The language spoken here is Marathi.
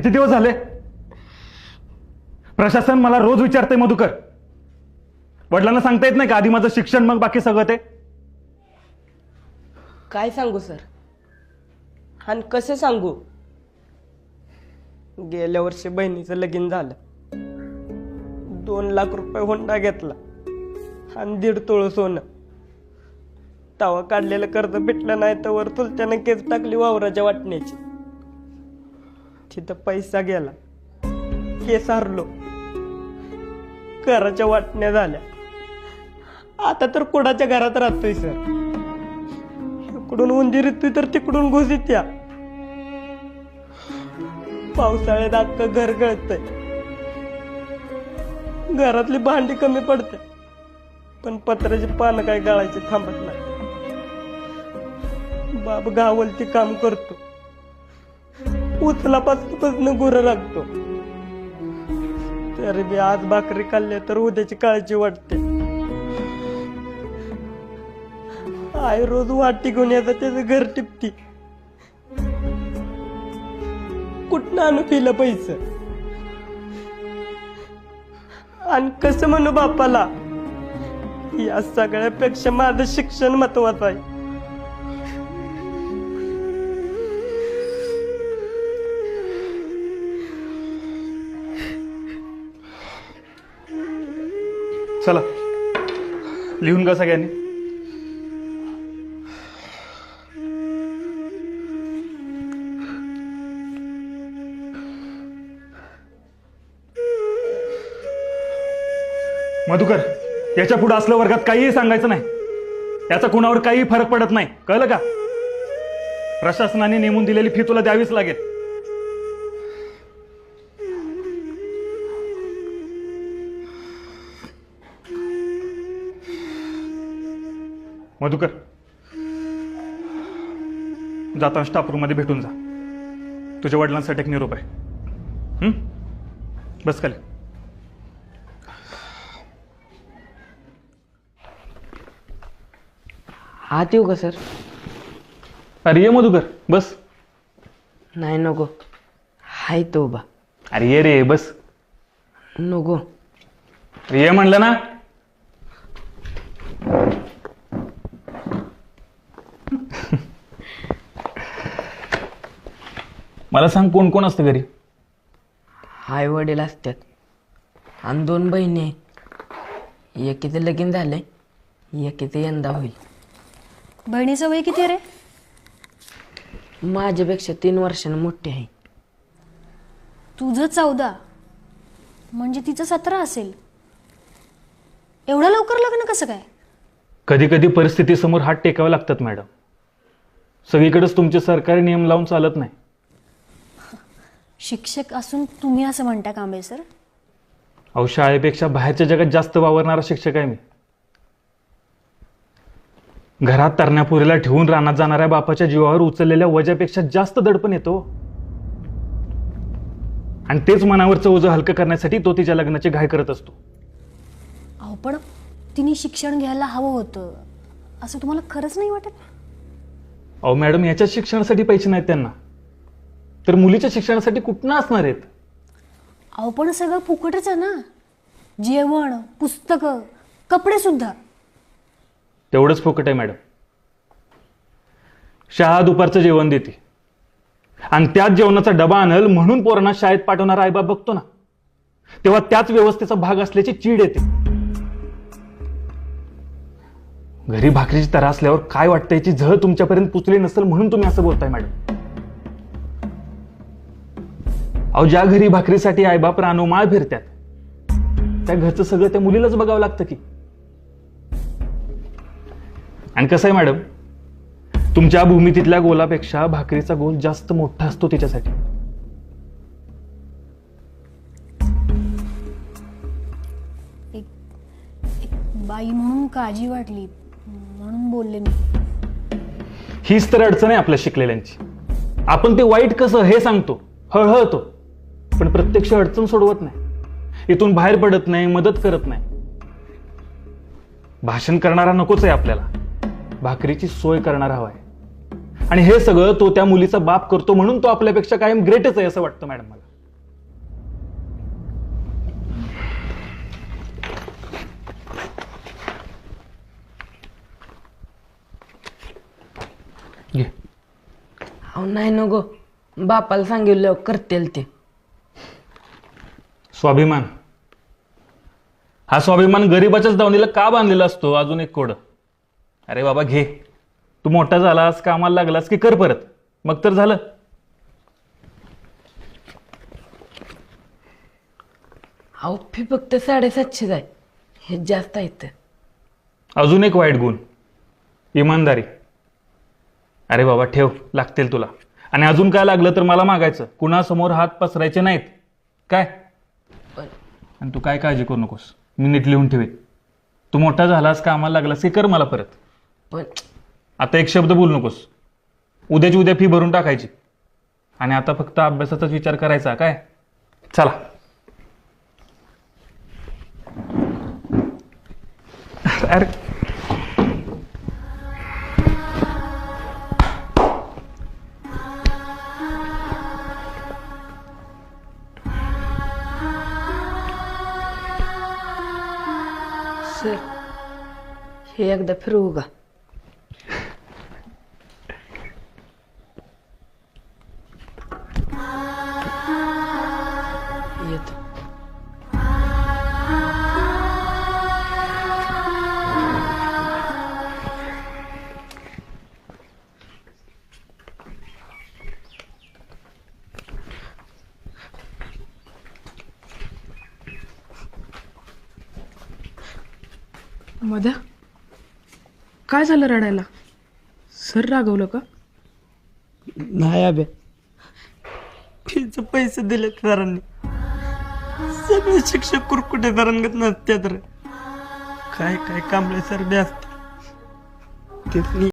किती दिवस झाले? प्रशासन मला रोज विचारते मधुकर. वडिलांना सांगता येत नाही का? आधी माझं शिक्षण मग बाकी सगळं ते? काय सांगू सर? आणि कसं सांगू? गेल्या वर्षी बहिणीचं लगीन झालं. दोन लाख रुपये होंडा घेतला आणि दीड तोळ सोनं. तवा काढलेलं कर्ज भेटलं नाही तर वर चुलत्यानं केस टाकली वावराच्या वाटण्याची तिथं पैसा गेला. केस हरलो. घराच्या वाटण्या झाल्या. आता तर कुडाच्या घरात राहतोय सर. इकडून उंदीर येतोय तर तिकडून घुस या पावसाळ्यात अख्खं घर गळतय. घरातली भांडी कमी पडते पण पत्र्याची पानं काय गळायची थांबत नाही. बाप गावलती काम करतो. उचलापासून गुरं लागतो. तरी बी आज भाकरी खाल्ली तर उद्याची काळजी वाटते. आई रोज वाटी घेऊन येतात त्याचं घर टिपती कुठनं आणू पिलं पैसे? आणि कसं म्हणू बापाला? या सगळ्यापेक्षा माझं शिक्षण महत्वाचं आहे. चला. लिहून का सगळ्यांनी. मधुकर याच्यापुढे असल्या वर्गात काहीही सांगायचं नाही. याचा कुणावर काही फरक पडत नाही. कळलं का? प्रशासनाने नेमून दिलेली फी तुला द्यावीच लागेल. मधुकर. जाताना स्टाफ रूममध्ये भेटून जा. तुझ्या वडिलांसाठी एक निरोप आहे? बस खाली. हात येऊ का सर? अरे ये मधुकर बस. नाही नको. हाय तो उभा अरे ये रे बस. नको. अरे ये म्हणलं ना मला सांग कोण कोण असतं घरी? आई वडील असतात. आणि दोन बहिणी आहेत. एकीचं लगीन झालंय एकीचं यंदा होईल. बहिणीचं वय किती रे? माझ्यापेक्षा तीन वर्षानं मोठी आहे. तुझं चौदा. म्हणजे तिचं सतरा असेल. एवढं लवकर लग्न कसं काय? कधी कधी परिस्थितीसमोर हात टेकावे लागतात मॅडम. सगळीकडेच तुमचे सरकारी नियम लावून चालत नाही. शिक्षक असून तुम्ही असं म्हणता कांबळे सर अहो शाळेपेक्षा बाहेरच्या जगात जास्त वावरणारा शिक्षक आहे मी. घरात तरण्यापुरीला ठेवून रानात जाणाऱ्या बापाच्या जीवावर उचललेल्या वजापेक्षा जास्त दडपण येतो. आणि तेच मनावरचं ओझं हलकं करण्यासाठी तो तिच्या लग्नाची घाय करत असतो. अहो पण तिने शिक्षण घ्यायला हवं होतं. असं तुम्हाला खरंच नाही वाटत? अहो मॅडम याच्या शिक्षणासाठी पैसे नाहीत त्यांना. तर मुलीच्या शिक्षणासाठी कुठनं असणार आहेत? अहो पण सगळं फुकटच आहे ना. जेवण पुस्तकं कपडे सुद्धा. तेवढंच फुकट आहे मॅडम. शाळा दुपारचं जेवण देते. आणि त्याच जेवणाचा डबा आणल म्हणून पोरांना शाळेत पाठवणारा आईबाप बघतो ना. तेव्हा त्याच व्यवस्थेचा भाग असल्याची चीड येते. घरी भाकरीची तरा असल्यावर काय वाटतं याची झळ तुमच्यापर्यंत पुचली नसेल म्हणून तुम्ही असं बोलताय मॅडम. अहो ज्या घरी भाकरीसाठी आईबाप रानोमाळ फिरतात त्या घरचं सगळं त्या मुलीलाच बघावं लागतं की. आणि कसं आहे मॅडम? तुमच्या भूमितीतल्या गोलापेक्षा भाकरीचा गोल जास्त मोठा असतो तिच्यासाठी. एक एक बाई म्हणून काळजी वाटली म्हणून बोलले मी. हीच तर अडचण आहे आपल्या शिकलेल्यांची. आपण ते वाईट कसं हे सांगतो हळहळतो. पण प्रत्यक्ष अडचण सोडवत नाही. इथून बाहेर पडत नाही मदत करत नाही. भाषण करणारा नकोच आहे आपल्याला. भाकरीची सोय करणारा हवाय आहे. आणि हे सगळं तो त्या मुलीचा बाप करतो म्हणून तो आपल्यापेक्षा कायम ग्रेटच आहे असं वाटतं मॅडम मला. अहो नाही न गो बापाला सांगितलं करतील ते. स्वाभिमान. हा स्वाभिमान गरीबाच्याच दावणीला का बांधलेला असतो? अजून एक कोड. अरे बाबा घे. तू मोठा झालास कामाला लागलास की कर परत. मग तर झालं. अहो फी फक्त साडेसातशेच आहे. हे जास्त आहेत अजून एक वाईट गुण. इमानदारी. अरे बाबा ठेव. लागतील तुला. आणि अजून काय लागलं तर मला मागायचं. कुणासमोर हात पसरायचे नाहीत. काय? आणि तू काय काळजी करू नकोस. मी नीट लिहून ठेवेन. तू मोठा झालास कामाला लागलास की कर मला परत. पण आता एक शब्द बोलू नकोस. उद्याची उद्या फी भरून टाकायची. आणि आता फक्त अभ्यासाचाच विचार करायचा काय? चला. अरे सर हे एकदा फिरवू मध्या काय झालं रडायला? सर रागवलं का? नाही अभ्या. फीचं पैसे दिले सरांनी. सगळे शिक्षक कुरकुटे तरंगत नसत्यात रे. काय काय कांबळे सर बी असतात. ते